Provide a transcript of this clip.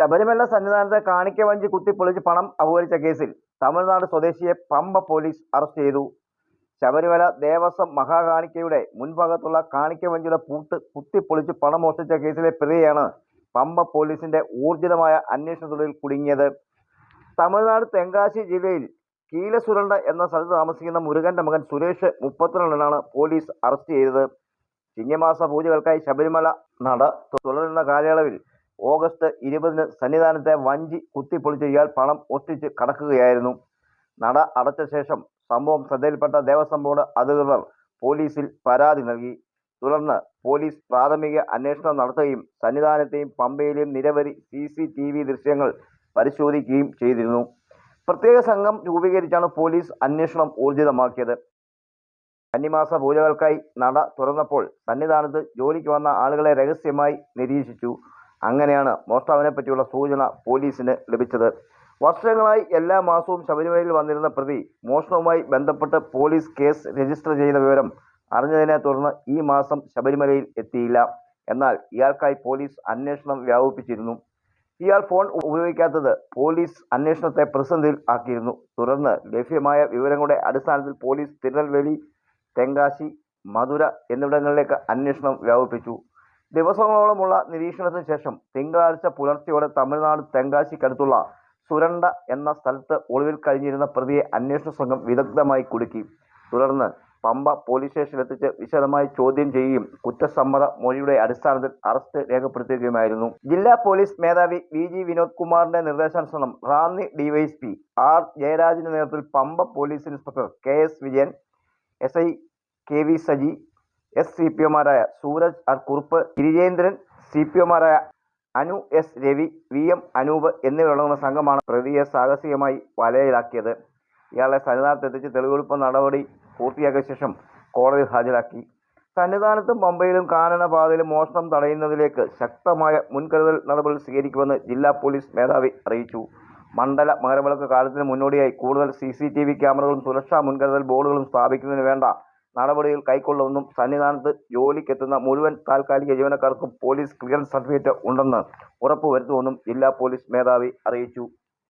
ശബരിമല സന്നിധാനത്ത് കാണിക്ക വഞ്ചി കുത്തിപ്പൊളിച്ച് പണം അപഹരിച്ച കേസിൽ തമിഴ്നാട് സ്വദേശിയെ പമ്പ പോലീസ് അറസ്റ്റ് ചെയ്തു. ശബരിമല ദേവസ്വം മഹാകാണിക്കയുടെ മുൻഭാഗത്തുള്ള കാണിക്ക വഞ്ചിയുടെ പൂട്ട് കുത്തിപ്പൊളിച്ച് പണം മോഷ്ടിച്ച കേസിലെ പ്രതിയാണ് പമ്പ പോലീസിന്റെ ഊർജിതമായ അന്വേഷണത്തിൽ കുടുങ്ങിയത്. തമിഴ്നാട് തെങ്കാശി ജില്ലയിൽ കീലസുരണ്ട എന്ന സ്ഥലത്ത് താമസിക്കുന്ന മുരുകന്റെ മകൻ സുരേഷ് മുപ്പത്തിരണ്ടിനാണ് പോലീസ് അറസ്റ്റ് ചെയ്തത്. ചിങ്ങമാസ പൂജകൾക്കായി ശബരിമല നട തുടരുന്ന കാലയളവിൽ ഓഗസ്റ്റ് ഇരുപതിന് സന്നിധാനത്തെ വഞ്ചി കുത്തിപ്പൊളിച്ച് ഇയാൾ പണം ഒട്ടിച്ച് കടക്കുകയായിരുന്നു. നട അടച്ച ശേഷം സംഭവം ശ്രദ്ധയിൽപ്പെട്ട ദേവസ്വം ബോർഡ് അധികൃതർ പോലീസിൽ പരാതി നൽകി. തുടർന്ന് പോലീസ് പ്രാഥമിക അന്വേഷണം നടത്തുകയും സന്നിധാനത്തെയും പമ്പയിലെയും നിരവധി സി സി ടി വി ദൃശ്യങ്ങൾ പരിശോധിക്കുകയും ചെയ്തിരുന്നു. പ്രത്യേക സംഘം രൂപീകരിച്ചാണ് പോലീസ് അന്വേഷണം ഊർജിതമാക്കിയത്. കന്നിമാസ പൂജകൾക്കായി നട തുറന്നപ്പോൾ സന്നിധാനത്ത് ജോലിക്ക് വന്ന ആളുകളെ രഹസ്യമായി നിരീക്ഷിച്ചു. അങ്ങനെയാണ് മോഷ്ടാവിനെ പറ്റിയുള്ള സൂചന പോലീസിന് ലഭിച്ചത്. വർഷങ്ങളായി എല്ലാ മാസവും ശബരിമലയിൽ വന്നിരുന്ന പ്രതി മോഷണവുമായി ബന്ധപ്പെട്ട് പോലീസ് കേസ് രജിസ്റ്റർ ചെയ്ത വിവരം അറിഞ്ഞതിനെ തുടർന്ന് ഈ മാസം ശബരിമലയിൽ എത്തിയില്ല. എന്നാൽ ഇയാൾക്കായി പോലീസ് അന്വേഷണം വ്യാപിപ്പിച്ചിരുന്നു. ഇയാൾ ഫോൺ ഉപയോഗിക്കാത്തത് പോലീസ് അന്വേഷണത്തെ പ്രതിസന്ധിയിൽ ആക്കിയിരുന്നു. തുടർന്ന് ലഭ്യമായ വിവരങ്ങളുടെ അടിസ്ഥാനത്തിൽ പോലീസ് തിരുനെൽവേലി തെങ്കാശി മധുര എന്നിവിടങ്ങളിലേക്ക് അന്വേഷണം വ്യാപിപ്പിച്ചു. ദിവസങ്ങളോളമുള്ള നിരീക്ഷണത്തിന് ശേഷം തിങ്കളാഴ്ച പുലർച്ചെയോടെ തമിഴ്നാട് തെങ്കാശിക്കടുത്തുള്ള സുരണ്ട എന്ന സ്ഥലത്ത് ഒളിവിൽ കഴിഞ്ഞിരുന്ന പ്രതിയെ അന്വേഷണ സംഘം വിദഗ്ധമായി കുടുക്കി. തുടർന്ന് പമ്പ പോലീസ് സ്റ്റേഷനിലെത്തിച്ച് വിശദമായി ചോദ്യം ചെയ്യുകയും കുറ്റസമ്മത മൊഴിയുടെ അടിസ്ഥാനത്തിൽ അറസ്റ്റ് രേഖപ്പെടുത്തുകയുമായിരുന്നു. ജില്ലാ പോലീസ് മേധാവി വി ജി വിനോദ് കുമാറിന്റെ നിർദ്ദേശാനുസരണം റാന്നി ഡിവൈഎസ്പി ആർ ജയരാജിന്റെ നേതൃത്വത്തിൽ Pamba police inspector K S Vijayan S I K V Saji S C P ഒമാരായ Sooraj R Kurup Girijendran C P ഒമാരായ Anu S Ravi V M Anoop എന്നിവരടങ്ങുന്ന സംഘമാണ് പ്രതിയെ സാഹസികമായി വലയിലാക്കിയത്. ഇയാളെ സന്നിധാനത്തെത്തിച്ച് തെളിവെടുപ്പ് നടപടി പൂർത്തിയാക്കിയ ശേഷം കോടതിയിൽ ഹാജരാക്കി. സന്നിധാനത്തും പമ്പയിലും കാനനപാതയിലും മോഷണം തടയുന്നതിലേക്ക് ശക്തമായ മുൻകരുതൽ നടപടികൾ സ്വീകരിക്കുമെന്ന് ജില്ലാ പോലീസ് മേധാവി അറിയിച്ചു. മണ്ഡല മകരവിളക്ക് കാലത്തിന് മുന്നോടിയായി കൂടുതൽ സി സി ടി വി ക്യാമറകളും സുരക്ഷാ മുൻകരുതൽ ബോർഡുകളും സ്ഥാപിക്കുന്നതിന് വേണ്ട നടപടികൾ കൈക്കൊള്ളുമെന്നും സന്നിധാനത്ത് ജോലിക്കെത്തുന്ന മുഴുവൻ താൽക്കാലിക ജീവനക്കാർക്കും പോലീസ് ക്ലിയറൻസ് സർട്ടിഫിക്കറ്റ് ഉണ്ടെന്ന് ഉറപ്പുവരുത്തുമെന്നും ജില്ലാ പോലീസ് മേധാവി അറിയിച്ചു.